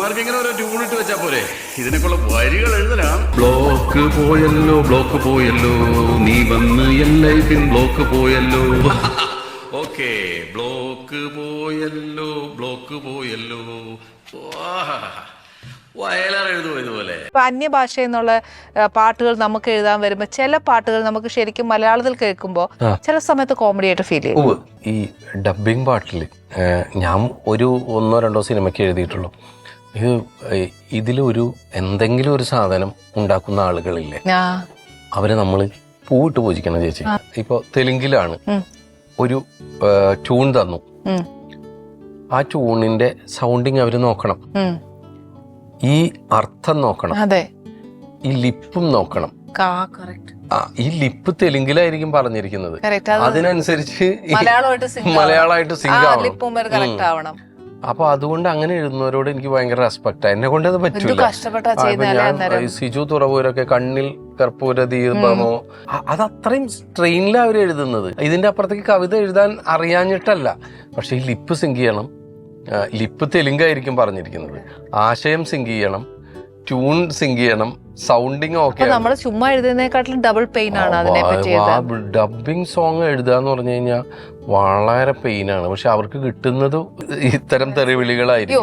Mark ഇങ്ങനെ ഓരോ tune ഇട്ട് വെച്ചാ പോരെ? ഇതിനൊക്കെയുള്ള വരികൾ എഴുതലാണ് ബ്ലോക്ക് പോയല്ലോ ബ്ലോക്ക് പോയല്ലോ. നീ വന്ന് എൻ ബ്ലോക്ക് പോയല്ലോ. ഓക്കെ ബ്ലോക്ക് പോയല്ലോ ബ്ലോക്ക് പോയല്ലോ. വയലാർ എഴുതുമോ ഇതുപോലെ? ഇപ്പൊ അന്യഭാഷ എന്നുള്ള പാട്ടുകൾ നമുക്ക് എഴുതാൻ വരുമ്പോ ചില പാട്ടുകൾ നമുക്ക് ശരിക്കും മലയാളത്തിൽ കേൾക്കുമ്പോൾ ചില സമയത്ത് കോമഡി ആയിട്ട് ഫീൽ ചെയ്യും. ഈ ഡബിങ് പാട്ടിൽ ഞാൻ ഒരു ഒന്നോ രണ്ടോ സിനിമയ്ക്ക് എഴുതിയിട്ടുള്ളൂ. ഇത് ഇതിലൊരു എന്തെങ്കിലും ഒരു സാധനം ഉണ്ടാക്കുന്ന ആളുകളില്ലേ? അവരെ നമ്മൾ പൂവിട്ട് പൂജിക്കണം ചേച്ചി. ഇപ്പൊ തെലുങ്കിലാണ് ഒരു ട്യൂൺ തന്നു. ആ ട്യൂണിന്റെ സൗണ്ടിങ് അവർ നോക്കണം. ഈ അർത്ഥം നോക്കണം. അതെ. ഈ ലിപ്പും നോക്കണം. ഈ ലിപ്പ് തെലുങ്കിലായിരിക്കും പറഞ്ഞിരിക്കുന്നത്. അതിനനുസരിച്ച് മലയാളമായിട്ട് സിംഗ് സിങ്ക് ആവണം. അപ്പൊ അതുകൊണ്ട് അങ്ങനെ എഴുതുന്നവരോട് എനിക്ക് ഭയങ്കര റെസ്പെക്ട് എന്നെ കൊണ്ട് അത് എന്ത് പറ്റൂല. കഷ്ടപ്പെട്ടാ ആ, ഇപ്പൊ ചെയ്യുന്നല്ലേ ഞാൻ അന്നേരം? ഈ സിജു തുറവൂരൊക്കെ കണ്ണിൽ കർപ്പൂര ദീപമോ അത് അത്രയും സ്ട്രെയിനിലാണ് അവർ എഴുതുന്നത്. ഇതിന്റെ അപ്പുറത്തേക്ക് കവിത എഴുതാൻ അറിയാഞ്ഞിട്ടല്ല. പക്ഷെ ഈ ലിപ്പ് സിങ്ക് ചെയ്യണം. ലിപ്പ് തെലുങ്കായിരിക്കും പറഞ്ഞിരിക്കുന്നത്. ആശയം സിങ്ക് ചെയ്യണം. ട്യൂൺ സിങ്ക് ചെയ്യണം സൗണ്ടിങ് ഓക്കെ നമ്മൾ ചുമ്മാ എഴുതുന്നതിനെക്കാട്ടിലും ഡബിൾ പെയിൻ ആണ് അതിനെ പറ്റി ഡബിങ് സോങ് എഴുതുക എന്ന് പറഞ്ഞു കഴിഞ്ഞാൽ വളരെ പെയിനാണ് പക്ഷെ അവർക്ക് കിട്ടുന്നത് ഇത്തരം തെറിവിളികളായിരിക്കും.